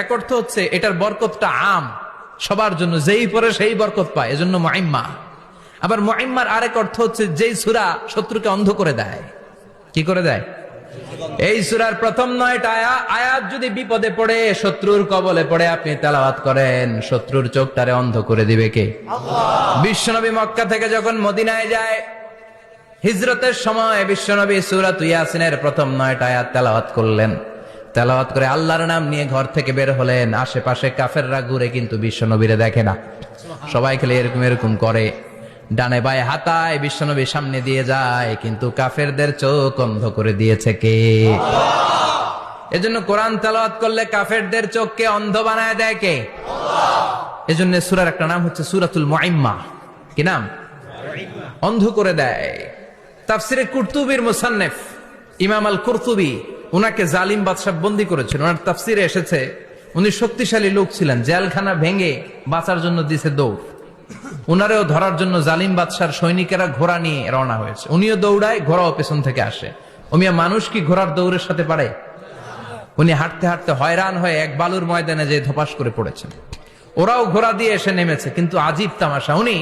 এক অর্থ হচ্ছে এটার বরকতটা আম। সবার জন্য যেই পরে সেই বরকত পায় এজন্য মাইম্মা। আবার মাইম্মার আরেক অর্থ হচ্ছে যেই সুরা শত্রুকে অন্ধ করে দেয়। কি করে দেয়? এই সুরার প্রথম নয়টা আয়া আয়াত যদি বিপদে পড়ে শত্রুর কবলে পড়ে আপনি তেলাওয়াত করেন। শত্রুর চোখটারে অন্ধ করে দিবে কে? বিশ্বনবী মক্কা থেকে যখন মদিনায় যায় হিজরতের সময় বিশ্বনবী সুরাত ইয়াসিনের প্রথম নয়টা আয়াত তেলাওয়াত করলেন। তেলাওয়াত করে আল্লাহর নাম নিয়ে ঘর থেকে বের হলেন। আশেপাশে কাফেররা ঘুরে কিন্তু বিশ্বনবীরে দেখে না। সবাই খেলে এরকম এরকম করে। ডানে বায়ে হাতায় বিশ্বনবী সামনে দিয়ে যায়, কিন্তু কাফেরদের চোখ অন্ধ করে দিয়েছে কে? এজন্য কোরআন তেলাওয়াত করলে কাফেরদের চোখকে অন্ধ বানায় দেয় কে? এজন্য সুরার একটা নাম হচ্ছে সুরাতুল মুআইম্মা কি নাম? অন্ধ করে দেয়। তাফসিরে কুর্তুবির মুসান্নেফ, ইমাম আল কুর্তুবি উনাকে জালিম বাদশাহ বন্দি করেছেন। ওনার তাফসিরে এসেছে, উনি শক্তিশালী লোক ছিলেন, জেলখানা ভেঙে বাঁচার জন্য দিছে দৌড়। উনারেও ধরার জন্য জালিম বাদশার সৈনিকেরা ঘোড়া নিয়ে রওনা হয়েছে। উনিও দৌড়ায়, ঘোড়াও পেছন থেকে আসে। ওমিয়া মানুষ কি ঘোড়ার দৌড়ের সাথে পারে? উনি হাঁটতে হাঁটতে হয়রান হয়ে এক বালুর ময়দানে যে ধপাস করে পড়েছেন। ওরাও ঘোড়া দিয়ে এসে নেমেছে, কিন্তু আজীব তামাশা। উনি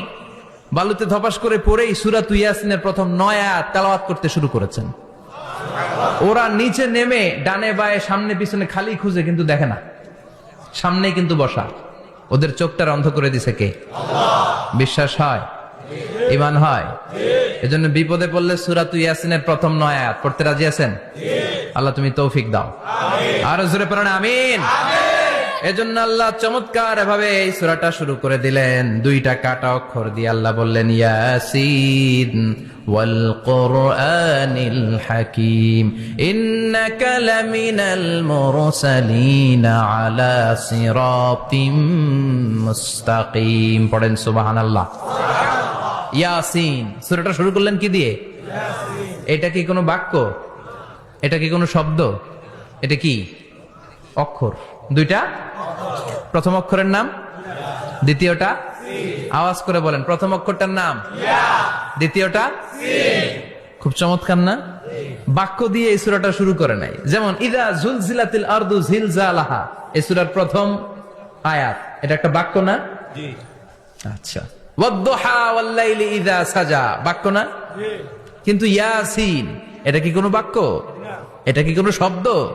বালুতে ধপাস করে পড়েই সুরাত ইয়াসিনের প্রথম নয়া তেলাওয়াত করতে শুরু করেছেন। ওরা নিচে নেমে ডানে বায়ে সামনে পিছনে খালি খুঁজে কিন্তু দেখে না। সামনে কিন্তু বসা। ওদের চোখটার অন্ধ করে দিছে কে? বিশ্বাস হয়? ইমান হয়? এজন্য বিপদে পড়লে সুরাত ইয়াসিনের প্রথম নয় আয়াত। পড়তে রাজি আছেন? আল্লাহ তুমি তৌফিক দাও। আরও জোরে পড়েন আমিন। এজন্য আল্লাহ চমৎকার ভাবে এই সূরাটা শুরু করে দিলেন। দুইটা কাটা অক্ষর দিয়ে আল্লাহ বললেন ইয়াসিন ওয়াল কোরআনিল হাকিম। ইন্নাকা লামিনাল মুরসালিন আলা সিরাতিম মুস্তাকিম। পড়েন সুবহানাল্লাহ। ইয়াসিন সূরাটা শুরু করলেন কি দিয়ে? এটা কি কোনো বাক্য? এটা কি কোনো শব্দ? এটা কি? অক্ষর। দুইটা? প্রথম অক্ষরের নাম? দ্বিতীয়টা? আওয়াজ করে বলেন প্রথম অক্ষরটার নাম? দ্বিতীয়টা? খুব চমৎকার না? বাক্য দিয়ে এই সুরাটা শুরু করে নাই। যেমন ইদা জুলজিলাতিল আরদু জিলজালাহা এই সুরার প্রথম আয়াত। এটা একটা বাক্য না? আচ্ছা। ইদা সাজা। বাক্য না? কিন্তু ইয়াসিন। এটা কি কোনো বাক্য? এটা কি কোনো শব্দ?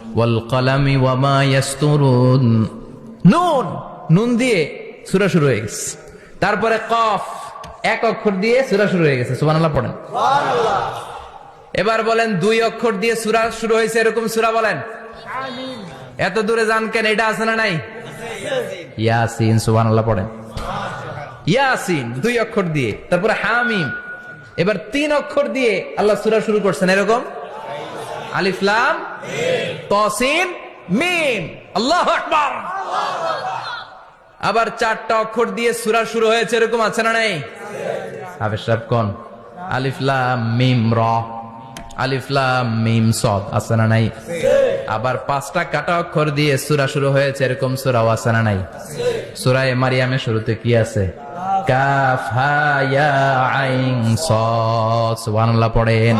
ওয়াল কলামি ওয়ামা ইয়াসতুরুন। নুন নুন দিয়ে সুরা শুরু হয়ে গেছে। তারপরে কফ এক অক্ষর দিয়ে সুরা শুরু হয়ে গেছে। সুবহানাল্লাহ পড়েন। এবার বলেন দুই অক্ষর দিয়ে সুরা শুরু হয়েছে এরকম সুরা বলেন। এত দূরে যান কেন এটা আছে না নাই? ইয়াসিন সুবহানাল্লাহ পড়েন। ইয়াসিন দুই অক্ষর দিয়ে। তারপরে হামিম। এবার তিন অক্ষর দিয়ে আল্লাহ সুরা শুরু করছেন এরকম? আলিফলাম তসিন, মিম। আল্লাহ আকবার। আবার চারটা অক্ষর দিয়ে সুরা শুরু হয়েছে, এরকম আছে না নাই? কোন? আলিফলাম মিম, র। আবার পাঁচটা কাটা অক্ষর দিয়ে সুরা শুরু হয়েছে, এরকম সুরাও আছে না নাই? সুরায় মারিয়ামের শুরুতে কি আছে? কাফ আইন সদ পড়েন।